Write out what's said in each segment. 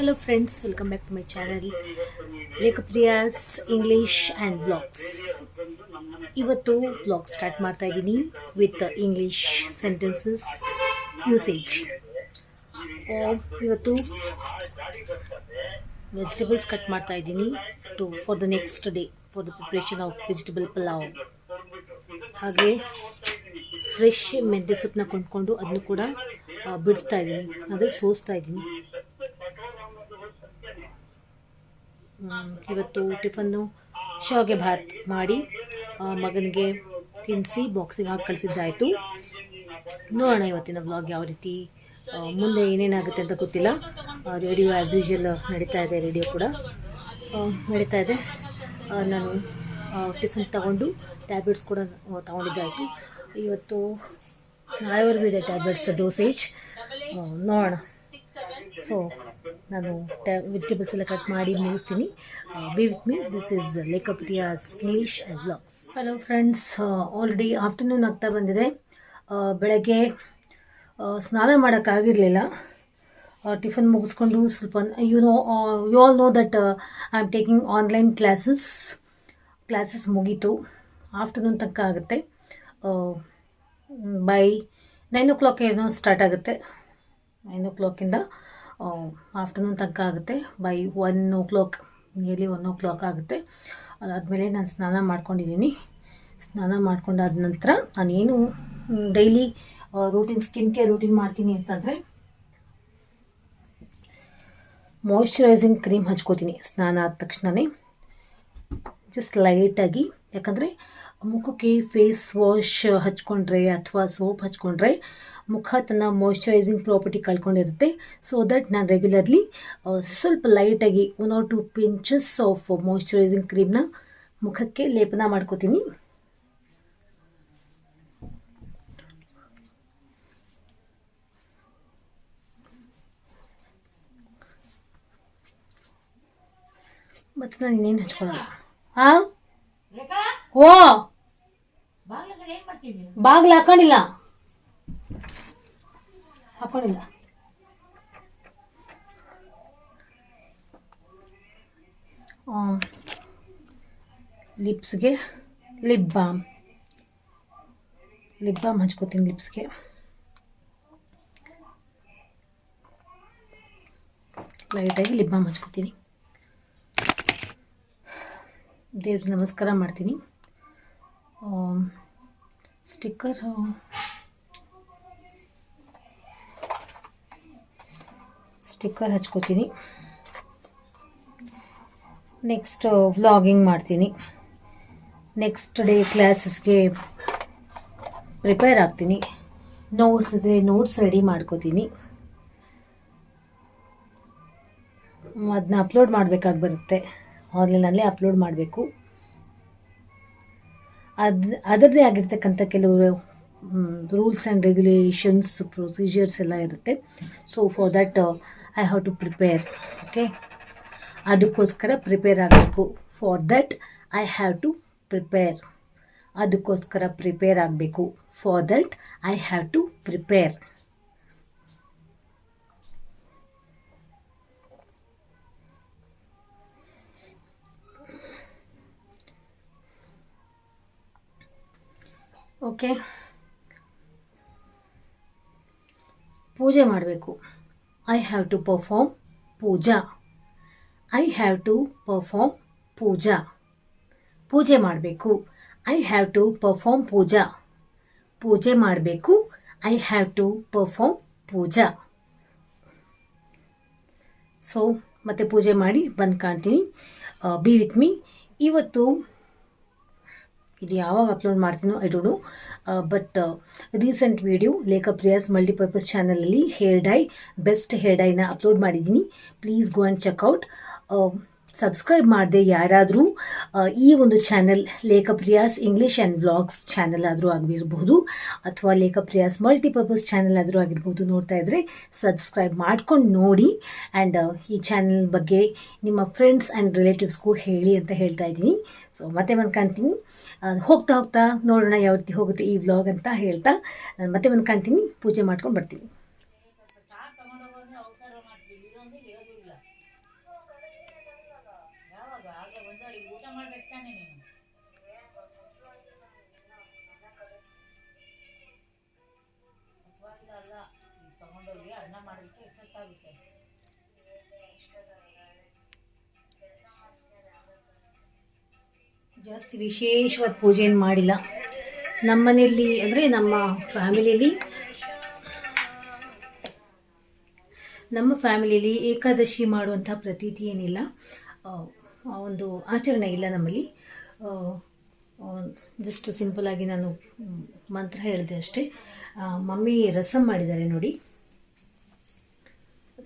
Hello friends welcome back to my channel Lekhapriya's English and vlogs ಇವತ್ತು vlog start ಮಾಡ್ತಾ ಇದ್ದೀನಿ with English sentences usage ಇವತ್ತು vegetables cut ಮಾಡ್ತಾ ಇದ್ದೀನಿ to for the next day for the preparation of vegetable pulao ಹಾಗೆ fresh ಮೆಂತ್ಯ ಸೊಪ್ಪನ್ನ ಕೊಂಡ್ಕೊಂಡು ಅದನ್ನು ಕೂಡ ಬಿಡಿಸ್ತಾ ಇದ್ದೀನಿ, ಅಂದರೆ ಸೋಸ್ತಾ ಇದ್ದೀನಿ. ಇವತ್ತು ಟಿಫನ್ನು ಶಾವಿಗೆ ಭಾತ್ ಮಾಡಿ ಮಗನಿಗೆ ತಿನ್ನಿಸಿ ಬಾಕ್ಸಿಗೆ ಹಾಕಿ ಕಳಿಸಿದ್ದಾಯಿತು. ನೋಡೋಣ ಇವತ್ತಿನ ವ್ಲಾಗ್ ಯಾವ ರೀತಿ ಮುಂದೆ ಏನೇನಾಗುತ್ತೆ ಅಂತ ಗೊತ್ತಿಲ್ಲ. ರೇಡಿಯೋ ಆ್ಯಸ್ ಯೂಶುವಲ್ ನಡೀತಾ ಇದೆ ರೇಡಿಯೋ ಕೂಡ. ನಡೀತಾ ಇದೆ. ನಾನು ಟಿಫನ್ ತಗೊಂಡು ಟ್ಯಾಬ್ಲೆಟ್ಸ್ ಕೂಡ ತಗೊಂಡಿದ್ದಾಯಿತು. ಇವತ್ತು ನಾಳೆವರೆಗೂ ಇದೆ ಟ್ಯಾಬ್ಲೆಟ್ಸ್ ಡೋಸೇಜ್ ನೋಡೋಣ. ಸೊ ನಾನು ಟ್ಯಾ ವೆಜಿಟೇಬಲ್ಸ್ ಎಲ್ಲ ಕಟ್ ಮಾಡಿ ಮುಗಿಸ್ತೀನಿ. Be with me this is Lekhapriya's English and blogs hello friends already afternoon ಆಗ್ತಾ ಬಂದಿದೆ. ಬೆಳಗ್ಗೆ ಸ್ನಾನ ಮಾಡೋಕ್ಕಾಗಿರಲಿಲ್ಲ. ಟಿಫನ್ ಮುಗಿಸ್ಕೊಂಡು ಸ್ವಲ್ಪ you know you all know that I am taking online classes classes ಮುಗೀತು. ಆಫ್ಟರ್ನೂನ್ ತನಕ ಆಗುತ್ತೆ. ಬೈ ನೈನ್ ಓ ಕ್ಲಾಕ್ ಏನೋ ಸ್ಟಾರ್ಟ್ ಆಗುತ್ತೆ. ನೈನ್ ಓ ಕ್ಲಾಕಿಂದ ಆಫ್ಟರ್ನೂನ್ ತನಕ ಆಗುತ್ತೆ. By one o'clock nearly one o'clock ಆಗುತ್ತೆ. ಅದಾದಮೇಲೆ ನಾನು ಸ್ನಾನ ಮಾಡ್ಕೊಂಡಿದ್ದೀನಿ. ಸ್ನಾನ ಮಾಡ್ಕೊಂಡಾದ ನಂತರ ನಾನೇನು daily routine skin care routine ಮಾಡ್ತೀನಿ ಅಂತಂದರೆ ಮಾಯ್ಶ್ಚರೈಸಿಂಗ್ ಕ್ರೀಮ್ ಹಚ್ಕೋತೀನಿ ಸ್ನಾನ ಆದ ತಕ್ಷಣವೇ ಜಸ್ಟ್ ಲೈಟಾಗಿ ಯಾಕಂದರೆ ಮುಖಕ್ಕೆ ಫೇಸ್ ವಾಶ್ ಹಚ್ಕೊಂಡ್ರೆ ಅಥವಾ ಸೋಪ್ ಹಚ್ಕೊಂಡ್ರೆ ಮುಖ ತನ್ನ ಮಾಯಶ್ಚರೈಸಿಂಗ್ ಪ್ರಾಪರ್ಟಿ ಕಳ್ಕೊಂಡಿರುತ್ತೆ. ಸೊ ದಟ್ ನಾನು ರೆಗ್ಯುಲರ್ಲಿ ಸ್ವಲ್ಪ ಲೈಟಾಗಿ one or two pinches of moisturising ಕ್ರೀಮ್ನ ಮುಖಕ್ಕೆ ಲೇಪನ ಮಾಡ್ಕೋತೀನಿ. ಮತ್ತು ನಾನು ಇನ್ನೇನು ಹಚ್ಕೊಳ್ಳಲ್ಲ ಹಾಂ ಓ! ಬಾಗಿಲು ಹಾಕೊಂಡಿಲ್ಲ. ಹಾಕೊಂಡಿಲ್ಲ ಲಿಪ್ಸ್ಗೆ ಲಿಪ್ ಬಾಮ್. ಲಿಪ್ ಬಾಮ್ ಹಚ್ಕೋತೀನಿ ಲಿಪ್ಸ್ಗೆ. ಲೈಟಾಗಿ ಲಿಪ್ ಬಾಮ್ ಹಚ್ಕೋತೀನಿ. ದೇವ್ರಿಗೆ ನಮಸ್ಕಾರ ಮಾಡ್ತೀನಿ. ಸ್ಟಿಕ್ಕರ್ ಸ್ಟಿಕ್ಕರ್ ಹಚ್ಕೋತೀನಿ. ನೆಕ್ಸ್ಟ್ ವ್ಲಾಗಿಂಗ್ ಮಾಡ್ತೀನಿ. ನೆಕ್ಸ್ಟ್ ಡೇ ಕ್ಲಾಸಸ್ಗೆ ಪ್ರಿಪೇರ್ ಆಗ್ತೀನಿ. ನೋಟ್ಸ್ ಇದ್ರೆ ನೋಟ್ಸ್ ರೆಡಿ ಮಾಡ್ಕೋತೀನಿ. ಅದನ್ನ ಅಪ್ಲೋಡ್ ಮಾಡಬೇಕಾಗಿ ಬರುತ್ತೆ. ಆನ್ಲೈನಲ್ಲೇ ಅಪ್ಲೋಡ್ ಮಾಡಬೇಕು. ಅದು ಅದರದೇ ಆಗಿರ್ತಕ್ಕಂಥ ಕೆಲವರು ರೂಲ್ಸ್ ಆ್ಯಂಡ್ ರೆಗ್ಯುಲೇಷನ್ಸ್ ಪ್ರೊಸೀಜರ್ಸ್ ಎಲ್ಲ ಇರುತ್ತೆ. So for that I have to prepare okay ಅದಕ್ಕೋಸ್ಕರ ಪ್ರಿಪೇರ್ ಆಗಬೇಕು. For that I have to prepare ಅದಕ್ಕೋಸ್ಕರ ಪ್ರಿಪೇರ್ ಆಗಬೇಕು. For that I have to prepare okay ಪೂಜೆ ಮಾಡಬೇಕು. I have to perform puja. I have to perform puja. ಪೂಜೆ ಮಾಡಬೇಕು. I have to perform puja. ಪೂಜೆ ಮಾಡಬೇಕು. I have to perform puja. So ಮತ್ತೆ ಪೂಜೆ ಮಾಡಿ ಬಂದು ಕಾಣ್ತೀನಿ. ಬಿ ವಿತ್ ಮೀ ಇವತ್ತು ಇದು ಯಾವಾಗ upload ಮಾಡ್ತೀನೋ I don't know but recent video Lekhapriya's multipurpose ಚಾನಲಲ್ಲಿ ಹೇರ್ ಡೈ ಬೆಸ್ಟ್ ಹೇರ್ ಡೈನ ಅಪ್ಲೋಡ್ ಮಾಡಿದ್ದೀನಿ. Please go and check out subscribe ಮಾಡದೆ ಯಾರಾದರೂ ಈ ಒಂದು channel Lekhapriya's English and blogs channel ಆದರೂ ಆಗಿರಬಹುದು ಅಥವಾ ಲೇಖಪ್ರಿಯಾಸ್ ಮಲ್ಟಿಪರ್ಪಸ್ ಚಾನೆಲ್ ಆದರೂ ಆಗಿರ್ಬೋದು ನೋಡ್ತಾ ಇದ್ದರೆ ಸಬ್ಸ್ಕ್ರೈಬ್ ಮಾಡ್ಕೊಂಡು ನೋಡಿ. ಆ್ಯಂಡ್ ಈ ಚಾನೆಲ್ ಬಗ್ಗೆ ನಿಮ್ಮ ಫ್ರೆಂಡ್ಸ್ ಆ್ಯಂಡ್ ರಿಲೇಟಿವ್ಸ್ಗೂ ಹೇಳಿ ಅಂತ ಹೇಳ್ತಾ ಇದ್ದೀನಿ. ಸೊ ಮತ್ತೆ ಬಂದು ಕಾಣ್ತೀನಿ ಹೋಗ್ತಾ ಹೋಗ್ತಾ ನೋಡೋಣ ಯಾವ ರೀತಿ ಹೋಗುತ್ತೆ ಈ ವ್ಲಾಗ್ ಅಂತ ಹೇಳ್ತಾ ನಾನು ಮತ್ತೆ ಬಂದು ಕಾಣ್ತೀನಿ ಪೂಜೆ ಮಾಡ್ಕೊಂಡು ಬರ್ತೀನಿ. ತಗೊಂಡೋಗಿ ಅನ್ನ ಮಾಡೋದಕ್ಕೆ ಎಷ್ಟೊತ್ತಾಗುತ್ತೆ ಜಾಸ್ತಿ ವಿಶೇಷವಾದ ಪೂಜೆ ಏನು ಮಾಡಿಲ್ಲ. ನಮ್ಮ ಮನೆಯಲ್ಲಿ ಅಂದರೆ ನಮ್ಮ ಫ್ಯಾಮಿಲಿಯಲ್ಲಿ ನಮ್ಮ ಫ್ಯಾಮಿಲಿಯಲ್ಲಿ ಏಕಾದಶಿ ಮಾಡುವಂಥ ಪ್ರತೀತಿ ಏನಿಲ್ಲ. ಆ ಒಂದು ಆಚರಣೆ ಇಲ್ಲ ನಮ್ಮಲ್ಲಿ. ಜಸ್ಟ್ ಸಿಂಪಲ್ ಆಗಿ ನಾನು ಮಂತ್ರ ಹೇಳಿದೆ ಅಷ್ಟೇ. ಮಮ್ಮಿ ರಸಂ ಮಾಡಿದ್ದಾರೆ ನೋಡಿ.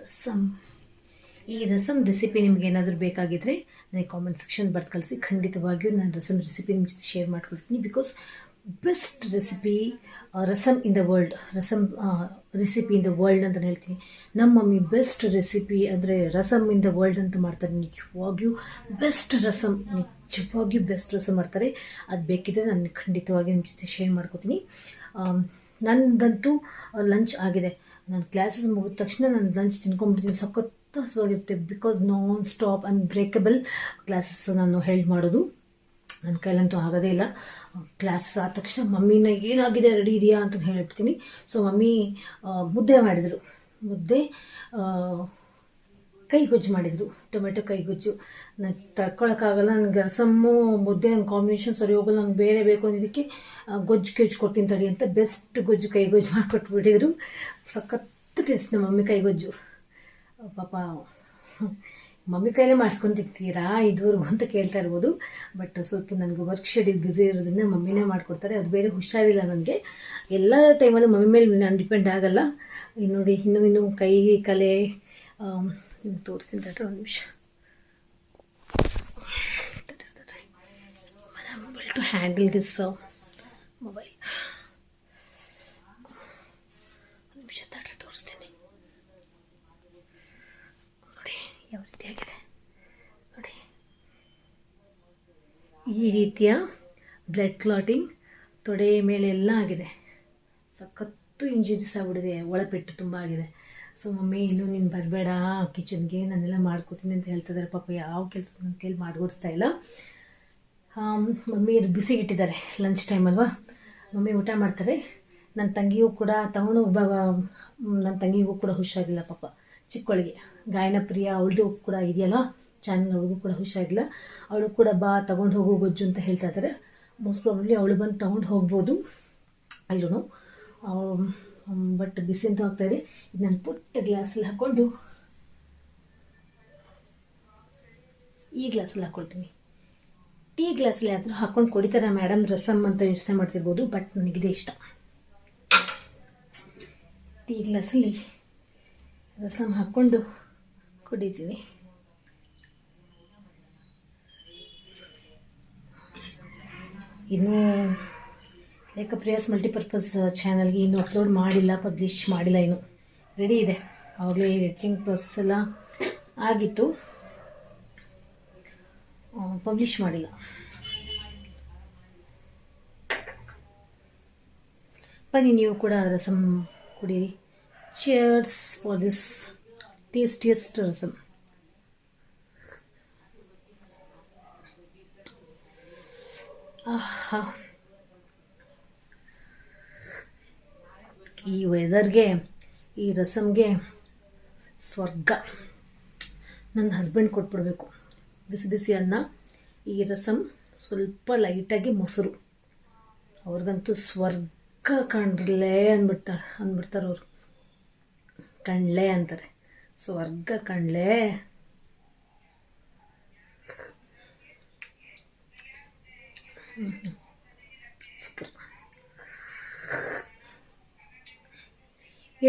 ರಸಮ್ ಈ ರಸಂ ರೆಸಿಪಿ ನಿಮ್ಗೆ ಏನಾದರೂ ಬೇಕಾಗಿದ್ದರೆ ನನಗೆ ಕಾಮೆಂಟ್ ಸೆಕ್ಷನ್ ಬರ್ದು ಕಳಿಸಿ. ಖಂಡಿತವಾಗಿಯೂ ನಾನು ರಸಮ್ ರೆಸಿಪಿ ನಿಮ್ಮ ಜೊತೆ ಶೇರ್ ಮಾಡ್ಕೊಳ್ತೀನಿ because best recipe rasam in the world rasam recipe in the world ಅಂತ ಹೇಳ್ತೀನಿ. ನಮ್ಮ ಮಮ್ಮಿ ಬೆಸ್ಟ್ ರೆಸಿಪಿ ಅಂದರೆ ರಸಮ್ ಇನ್ ದ ವರ್ಲ್ಡ್ ಅಂತ ಮಾಡ್ತಾರೆ ನಿಜವಾಗಿಯೂ. ಬೆಸ್ಟ್ ರಸಮ್ ನಿಜವಾಗಿಯೂ ಬೆಸ್ಟ್ ರಸಮ್ ಮಾಡ್ತಾರೆ. ಅದು ಬೇಕಿದ್ರೆ ನಾನು ಖಂಡಿತವಾಗಿ ನಿಮ್ಮ ಜೊತೆ ಶೇರ್ ಮಾಡ್ಕೋತೀನಿ. ನನ್ನದಂತೂ ನಂದಂತೂ ಲಂಚ್ ಆಗಿದೆ. ನಾನು ಕ್ಲಾಸಸ್ ಮುಗಿದ ತಕ್ಷಣ ನಾನು ಲಂಚ್ ತಿನ್ಕೊಂಡ್ಬಿಡ್ತೀನಿ. ಸಖತ್ತು ಹಸುವಾಗಿರುತ್ತೆ. Because non stop unbreakable classes ನಾನು ಹೆಲ್ಡ್ ಮಾಡೋದು. ನನ್ನ ಕೈಲಂತೂ ಆಗೋದೇ ಇಲ್ಲ. ಕ್ಲಾಸ್ ಆದ ತಕ್ಷಣ ಮಮ್ಮಿನ ಏನಾಗಿದೆ ರೆಡಿ ಇದೆಯಾ ಅಂತ ಹೇಳ್ಬಿಡ್ತೀನಿ. ಸೊ ಮಮ್ಮಿ ಮುದ್ದೆ ಮಾಡಿದರು. ಮುದ್ದೆ ಕೈಗೊಜ್ಜು ಮಾಡಿದರು, ಟೊಮೆಟೊ ಕೈಗೊಜ್ಜು. ನಾನು ತಡ್ಕೊಳಕ್ಕಾಗಲ್ಲ ನನಗೆ ರಸಮ್ಮು, ಮುದ್ದೆ ನನ್ನ ಕಾಂಬಿನೇಷನ್ ಸರಿ ಹೋಗಲ್ಲ, ನಂಗೆ ಬೇರೆ ಬೇಕು ಅನ್ನೋದಕ್ಕೆ ಗೊಜ್ಜು ಕೆಜ್ಜು ಕೊಡ್ತೀನಿ ತಡಿ ಅಂತ ಬೆಸ್ಟ್ ಗೊಜ್ಜು ಕೈಗೊಜ್ಜು ಮಾಡಿಕೊಟ್ಬಿಟ್ಟಿದ್ರು. ಸಖತ್ತು ಟೇಸ್ಟ್ ನಮ್ಮ ಮಮ್ಮಿ ಕೈಗೊಜ್ಜು. ಪಾಪ. ಮಮ್ಮಿ ಕೈಲೇ ಮಾಡಿಸ್ಕೊಂಡು ತಿಂತೀರಾ, ಇದುವರೆಗೂ ಅಂತ ಕೇಳ್ತಾ ಇರ್ಬೋದು. ಬಟ್ ಸ್ವಲ್ಪ ನನಗೆ ವರ್ಕ್ ಶೆಡ್ಯೂಲ್ ಬ್ಯುಸಿ ಇರೋದ್ರಿಂದ ಮಮ್ಮಿನೇ ಮಾಡಿಕೊಡ್ತಾರೆ. ಅದು ಬೇರೆ ಹುಷಾರಿಲ್ಲ ನನಗೆ. ಎಲ್ಲ ಟೈಮಲ್ಲೂ ಮಮ್ಮಿ ಮೇಲೆ ನಾನು ಡಿಪೆಂಡ್ ಆಗಲ್ಲ. ನೋಡಿ, ಇನ್ನೂ ಇನ್ನೂ ಕೈ, ಕಲೆ ನಿಮ್ಗೆ ತೋರಿಸ್ತೀನಿ ತಡ್ರಿ ಒಂದು ನಿಮಿಷ. Mobile to handle this mobile ಒಂದು ನಿಮಿಷ ತಡ್ರಿ, ತೋರಿಸ್ತೀನಿ. ನೋಡಿ, ಯಾವ ರೀತಿಯಾಗಿದೆ ನೋಡಿ. ಈ ರೀತಿಯ ಬ್ಲಡ್ ಕ್ಲಾಟಿಂಗ್ ತೊಡೆ ಮೇಲೆ ಎಲ್ಲ ಆಗಿದೆ. ಸಖತ್ತು ಇಂಜುರೀಸ್ ಆಗ್ಬಿಟ್ಟಿದೆ, ಒಳಪೆಟ್ಟು ತುಂಬ ಆಗಿದೆ. ಸೊ ಮಮ್ಮಿ, ಇನ್ನೂ ನೀನು ಬರಬೇಡ ಕಿಚನ್ಗೆ ನಾನೆಲ್ಲ ಮಾಡ್ಕೋತೀನಿ ಅಂತ ಹೇಳ್ತಿದ್ದಾರೆ ಪಾಪ ಯಾವ ಕೆಲಸ ನನ್ನ ಕೈಲಿ ಮಾಡಿಕೊಡಿಸ್ತಾ ಇಲ್ಲ ಮಮ್ಮಿ ಬಿಸಿಗೆ ಇಟ್ಟಿದ್ದಾರೆ ಲಂಚ್ ಟೈಮ್ ಅಲ್ವಾ? ಮಮ್ಮಿ ಊಟ ಮಾಡ್ತಾರೆ. ನನ್ನ ತಂಗಿಯೂ ಕೂಡ ತಗೊಂಡು ಒಬ್ಬ ನನ್ನ ತಂಗಿಗೂ ಕೂಡ ಹುಷಾರಿಲ್ಲ ಪಾಪ. ಚಿಕ್ಕವಳಿಗೆ ಗಾಯನ ಪ್ರಿಯ, ಅವಳದು ಕೂಡ ಇದೆಯಲ್ಲ? ಚಾನಲ್ ಅವಳಿಗೂ ಕೂಡ ಹುಷಾರಿಲ್ಲ. ಅವಳು ಕೂಡ ಬಾ, ತಗೊಂಡು ಹೋಗೋ ಗೊಜ್ಜು ಅಂತ ಹೇಳ್ತಾ ಇದ್ದಾರೆ. ಮೋಸ್ಟ್ ಪ್ರಾಬ್ಲಿ ಅವಳು ಬಂದು ತಗೊಂಡು ಹೋಗ್ಬೋದು. ಐಡೋನು ಬಟ್ ಬಿಸಿ ಅಂತೂ ಆಗ್ತಾ ಇದೆ. ಇದು ನಾನು ಪುಟ್ಟ ಗ್ಲಾಸಲ್ಲಿ ಹಾಕ್ಕೊಂಡು ಈ ಗ್ಲಾಸಲ್ಲಿ ಹಾಕ್ಕೊಳ್ತೀನಿ ಟೀ ಗ್ಲಾಸಲ್ಲಿ ಆದರೂ ಹಾಕ್ಕೊಂಡು ಕೊಡಿತಾರೆ ಮೇಡಮ್ ರಸಮ್ ಅಂತ ಯೋಚನೆ ಮಾಡ್ತಿರ್ಬೋದು, ಬಟ್ ನನಗಿದೆ ಇಷ್ಟ. ಟೀ ಗ್ಲಾಸಲ್ಲಿ ರಸಮ್ ಹಾಕ್ಕೊಂಡು ಕುಡಿತೀನಿ. ಇನ್ನೂ ಏಕಪ್ರಿಯಾಸ್ ಮಲ್ಟಿಪರ್ಪಸ್ ಚಾನಲ್ಗೆ ಇನ್ನೂ ಅಪ್ಲೋಡ್ ಮಾಡಿಲ್ಲ ಪಬ್ಲಿಷ್ ಮಾಡಿಲ್ಲ ಇನ್ನು. ರೆಡಿ ಇದೆ. ಆವಾಗಲೇ ಎಡಿಟಿಂಗ್ ಪ್ರೊಸೆಸ್ ಎಲ್ಲ ಆಗಿತ್ತು. ಪಬ್ಲಿಷ್ ಮಾಡಿಲ್ಲ. ಬನ್ನಿ, ನೀವು ಕೂಡ ರಸಮ್ ಕುಡೀರಿ. Cheers for this tastiest rasam ಆಹಾ. ಈ ವೆದರ್ಗೆ ಈ ರಸಮ್ಗೆ ಸ್ವರ್ಗ. ನನ್ನ ಹಸ್ಬೆಂಡ್ ಕೊಟ್ಬಿಡ್ಬೇಕು. ಬಿಸಿ ಬಿಸಿ ಅನ್ನ, ಈ ರಸಮ್ ಸ್ವಲ್ಪ ಲೈಟಾಗಿ ಮೊಸರು. ಅವ್ರಿಗಂತೂ ಸ್ವರ್ಗ ಕಂಡ್ರಲೇ ಅಂದ್ಬಿಡ್ತಾರೆ ಅಂದ್ಬಿಡ್ತಾರೆ ಅವರು. ಕಣ್ಲೇ ಅಂತಾರೆ. ಸ್ವರ್ಗ ಕಣ್ಲೆ. ಸೂಪರ್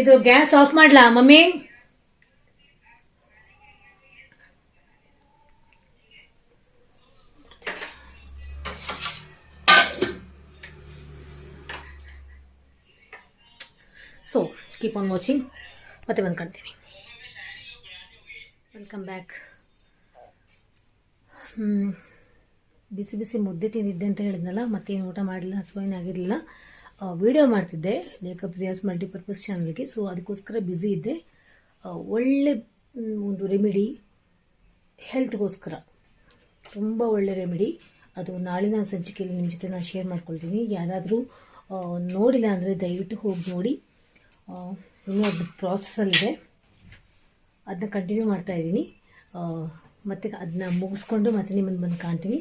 ಇದು ಗ್ಯಾಸ್ ಆಫ್ ಮಾಡ್ಲಾ, mummy? So keep on watching ಮತ್ತೆ ಬಂದು ಕಾಣ್ತೀನಿ. ವೆಲ್ಕಮ್ ಬ್ಯಾಕ್ ಬಿಸಿ ಬಿಸಿ ಮುದ್ದೆ ತಿಂದಿದ್ದೆ ಅಂತ ಹೇಳಿದ್ನಲ್ಲ, ಮತ್ತೇನು ಊಟ ಮಾಡಲಿಲ್ಲ ಹಸುವೇನಾಗಿರಲಿಲ್ಲ ವಿಡಿಯೋ ಮಾಡ್ತಿದ್ದೆ ಲೇಖ ರಿಯಾಸ್ ಮಲ್ಟಿಪರ್ಪಸ್ ಚಾನಲ್ಗೆ ಸೊ ಅದಕ್ಕೋಸ್ಕರ ಬ್ಯುಸಿ ಇದ್ದೆ. ಒಳ್ಳೆ ಒಂದು ರೆಮಿಡಿ ಹೆಲ್ತ್ಗೋಸ್ಕರ ತುಂಬ ಒಳ್ಳೆ ರೆಮಿಡಿ ಅದು ನಾಳಿನ ಸಂಚಿಕೆಯಲ್ಲಿ ನಿಮ್ಮ ಜೊತೆ ನಾನು ಶೇರ್ ಮಾಡ್ಕೊಳ್ತೀನಿ. ಯಾರಾದರೂ ನೋಡಿಲ್ಲ ಅಂದರೆ ದಯವಿಟ್ಟು ಹೋಗಿ ನೋಡಿ. ಇನ್ನೂ ಅದು ಪ್ರಾಸೆಸ್ಸಲ್ಲಿದೆ ಅದನ್ನ ಕಂಟಿನ್ಯೂ ಮಾಡ್ತಾಯಿದ್ದೀನಿ ಮತ್ತು ಅದನ್ನ ಮುಗಿಸ್ಕೊಂಡು ಮತ್ತೆ ನಿಮ್ಮನ್ನು ಬಂದು ಕಾಣ್ತೀನಿ.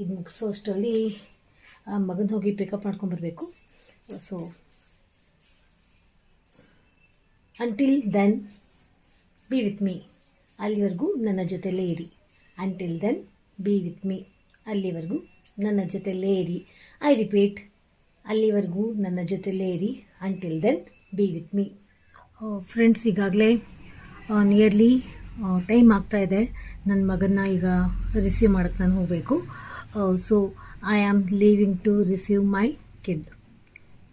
ಇದು ಮುಗಿಸೋ ಅಷ್ಟರಲ್ಲಿ ಆ ಮಗನ ಹೋಗಿ pick up ಮಾಡ್ಕೊಂಬರ್ಬೇಕು so until then be with me ಅಲ್ಲಿವರೆಗೂ ನನ್ನ ಜೊತೆಲೇ ಇರಿ. Until then be with me ಅಲ್ಲಿವರೆಗೂ ನನ್ನ ಜೊತೆಲೇ ಇರಿ. ಐ ರಿಪೀಟ್ ಅಲ್ಲಿವರೆಗೂ ನನ್ನ ಜೊತೆಲೇ ಇರಿ. Until then be with me friends ಈಗಾಗಲೇ ನಿಯರ್ಲಿ ಟೈಮ್ ಆಗ್ತಾ ಇದೆ. ನನ್ನ ಮಗನ್ನ ಈಗ ರಿಸೀವ್ ಮಾಡೋಕ್ಕೆ ನಾನು ಹೋಗಬೇಕು. So I am leaving to receive my kid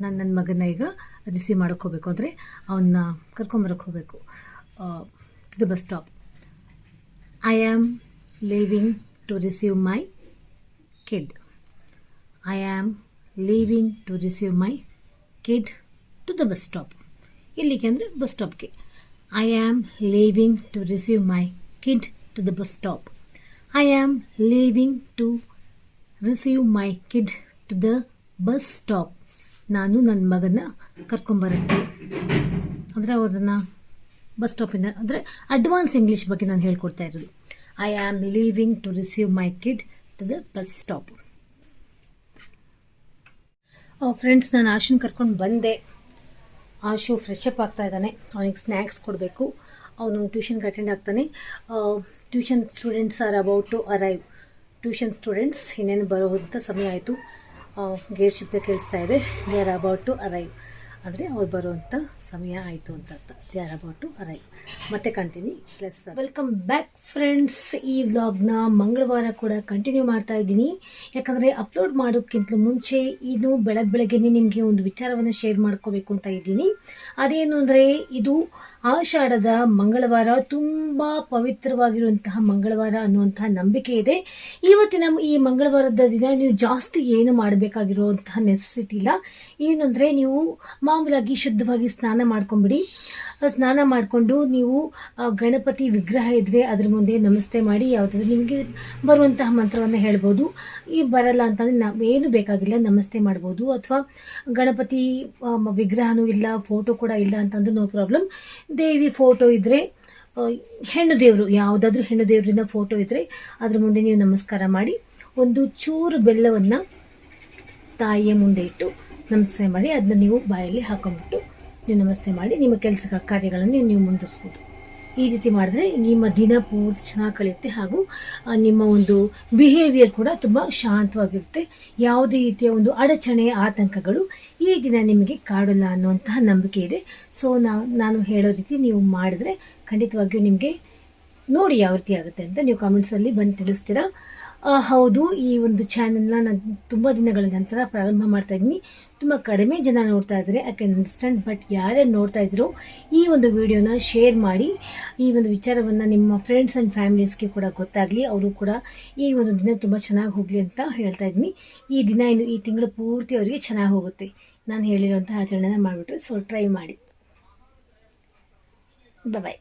ನಾನು ನನ್ನ ಮಗನ ಈಗ ರಿಸೀವ್ ಮಾಡೋಕ್ಕೆ ಹೋಗಬೇಕು. ಅಂದರೆ ಅವನ್ನ ಕರ್ಕೊಂಬರಕ್ಕೆ ಹೋಗಬೇಕು. To the bus stop I am leaving to receive my kid I am leaving to receive my kid to the bus stop ಇಲ್ಲಿಗೆ ಅಂದರೆ bus ಸ್ಟಾಪ್ಗೆ I am leaving to receive my kid to the bus stop I am leaving to receive my kid to the bus stop ನಾನು ನನ್ನ ಮಗನ ಕರ್ಕೊಂಬರಕ್ಕೆ ಅಂದರೆ ಅವ್ರನ್ನ bus ಸ್ಟಾಪಿಂದ ಅಂದರೆ advance English ಬಗ್ಗೆ ನಾನು ಹೇಳ್ಕೊಡ್ತಾ ಇರೋದು. I am leaving to receive my kid to the bus stop friends ನಾನು ಆಶುನ್ ಕರ್ಕೊಂಡು ಬಂದೆ. ಆಶು ಫ್ರೆಶ್ ಅಪ್ ಆಗ್ತಾ ಇದ್ದಾನೆ. ಅವನಿಗೆ ಸ್ನ್ಯಾಕ್ಸ್ ಕೊಡಬೇಕು. ಅವನು ಟ್ಯೂಷನ್ಗೆ ಅಟೆಂಡ್ ಆಗ್ತಾನೆ. Tuition students are about to arrive tuition students, ಇನ್ನೇನು ಬರೋಂಥ ಸಮಯ ಆಯಿತು. ಗೇಟ್ ಶಬ್ದ ಕೇಳಿಸ್ತಾ ಇದೆ. They are about to arrive ಅಂದರೆ ಅವ್ರು ಬರುವಂಥ ಸಮಯ ಆಯಿತು ಅಂತ ಅರ್ಥ. They are about to arrive ಮತ್ತೆ ಕಾಣ್ತೀನಿ. ಪ್ಲಸ್ ವೆಲ್ಕಮ್ ಬ್ಯಾಕ್ ಫ್ರೆಂಡ್ಸ್ ಈ ವ್ಲಾಗ್ನ ಮಂಗಳವಾರ ಕೂಡ ಕಂಟಿನ್ಯೂ ಮಾಡ್ತಾ ಇದ್ದೀನಿ. ಯಾಕಂದರೆ ಅಪ್ಲೋಡ್ ಮಾಡೋಕ್ಕಿಂತ ಮುಂಚೆ ಇದು ಬೆಳಗ್ಗೆ ಬೆಳಗ್ಗೆನೇ ನಿಮಗೆ ಒಂದು ವಿಚಾರವನ್ನು ಶೇರ್ ಮಾಡ್ಕೋಬೇಕು ಅಂತ ಇದ್ದೀನಿ. ಅದೇನು ಅಂದರೆ ಇದು ಆಷಾಢದ ಮಂಗಳವಾರ ತುಂಬ ಪವಿತ್ರವಾಗಿರುವಂತಹ ಮಂಗಳವಾರ ಅನ್ನುವಂತಹ ನಂಬಿಕೆ ಇದೆ. ಇವತ್ತಿನ ಈ ಮಂಗಳವಾರದ ದಿನ ನೀವು ಜಾಸ್ತಿ ಏನು ಮಾಡಬೇಕಾಗಿರುವಂತಹ ನೆಸೆಸಿಟಿ ಇಲ್ಲ. ಏನು ಅಂದರೆ ನೀವು ಮಾಮೂಲಾಗಿ ಶುದ್ಧವಾಗಿ ಸ್ನಾನ ಮಾಡ್ಕೊಂಬಿಡಿ. ಸ್ನಾನ ಮಾಡಿಕೊಂಡು ನೀವು ಗಣಪತಿ ವಿಗ್ರಹ ಇದ್ದರೆ ಅದ್ರ ಮುಂದೆ ನಮಸ್ತೆ ಮಾಡಿ ಯಾವುದಾದ್ರೂ ನಿಮಗೆ ಬರುವಂತಹ ಮಂತ್ರವನ್ನು ಹೇಳ್ಬೋದು. ಈ ಬರಲ್ಲ ಅಂತಂದರೆ ನಾವು ಏನು ಬೇಕಾಗಿಲ್ಲ, ನಮಸ್ತೆ ಮಾಡ್ಬೋದು. ಅಥವಾ ಗಣಪತಿ ವಿಗ್ರಹನೂ ಇಲ್ಲ ಫೋಟೋ ಕೂಡ ಇಲ್ಲ ಅಂತಂದ್ರೆ ನೋ ಪ್ರಾಬ್ಲಮ್ ದೇವಿ ಫೋಟೋ ಇದ್ದರೆ ಹೆಣ್ಣು ದೇವರು, ಯಾವುದಾದ್ರೂ ಹೆಣ್ಣು ದೇವರಿಂದ ಫೋಟೋ ಇದ್ದರೆ ಅದ್ರ ಮುಂದೆ ನೀವು ನಮಸ್ಕಾರ ಮಾಡಿ. ಒಂದು ಚೂರು ಬೆಲ್ಲವನ್ನು ತಾಯಿಯ ಮುಂದೆ ಇಟ್ಟು ನಮಸ್ತೆ ಮಾಡಿ ಅದನ್ನ ನೀವು ಬಾಯಲ್ಲಿ ಹಾಕೊಂಡ್ಬಿಟ್ಟು ನೀವು ನಮಸ್ತೆ ಮಾಡಿ, ನಿಮ್ಮ ಕೆಲಸ ಕಾರ್ಯಗಳನ್ನು ನೀವು ಮುಂದುವರಿಸ್ಬೋದು. ಈ ರೀತಿ ಮಾಡಿದ್ರೆ ನಿಮ್ಮ ದಿನ ಪೂರ್ತಿ ಚೆನ್ನಾಗಿ ಕಳೆಯುತ್ತೆ ಹಾಗೂ ನಿಮ್ಮ ಒಂದು ಬಿಹೇವಿಯರ್ ಕೂಡ ತುಂಬ ಶಾಂತವಾಗಿರುತ್ತೆ. ಯಾವುದೇ ರೀತಿಯ ಒಂದು ಅಡಚಣೆ, ಆತಂಕಗಳು ಈ ದಿನ ನಿಮಗೆ ಕಾಡಲ್ಲ ಅನ್ನುವಂತಹ ನಂಬಿಕೆ ಇದೆ. ಸೊ ನಾನು ಹೇಳೋ ರೀತಿ ನೀವು ಮಾಡಿದ್ರೆ ಖಂಡಿತವಾಗಿಯೂ ನಿಮಗೆ ನೋಡಿ ಯಾವ ರೀತಿ ಆಗುತ್ತೆ ಅಂತ ನೀವು ಕಾಮೆಂಟ್ಸಲ್ಲಿ ಬಂದು ತಿಳಿಸ್ತೀರಾ? ಹೌದು, ಈ ಒಂದು ಚಾನೆಲ್ನ ನಾನು ತುಂಬ ದಿನಗಳ ನಂತರ ಪ್ರಾರಂಭ ಮಾಡ್ತಾ ಇದ್ದೀನಿ. ತುಂಬ ಕಡಿಮೆ ಜನ ನೋಡ್ತಾ ಇದ್ದಾರೆ ಐ ಕ್ಯಾನ್ ಅಂಡರ್ಸ್ಟ್ಯಾಂಡ್ ಬಟ್ ಯಾರ್ಯಾರು ನೋಡ್ತಾ ಇದ್ರು ಈ ಒಂದು ವಿಡಿಯೋನ ಶೇರ್ ಮಾಡಿ, ಈ ಒಂದು ವಿಚಾರವನ್ನು ನಿಮ್ಮ ಫ್ರೆಂಡ್ಸ್ ಆ್ಯಂಡ್ ಫ್ಯಾಮಿಲೀಸ್ಗೆ ಕೂಡ ಗೊತ್ತಾಗಲಿ, ಅವರು ಕೂಡ ಈ ಒಂದು ದಿನ ತುಂಬ ಚೆನ್ನಾಗಿ ಹೋಗಲಿ ಅಂತ ಹೇಳ್ತಾ ಇದ್ದೀನಿ. ಈ ದಿನ ಇನ್ನು ಈ ತಿಂಗಳು ಪೂರ್ತಿ ಅವರಿಗೆ ಚೆನ್ನಾಗಿ ಹೋಗುತ್ತೆ. ನಾನು ಹೇಳಿರೋಂಥ ಆಚರಣೆನ ಮಾಡಿಬಿಟ್ರೆ ಸೊ ಟ್ರೈ ಮಾಡಿ. ಬಾಯ್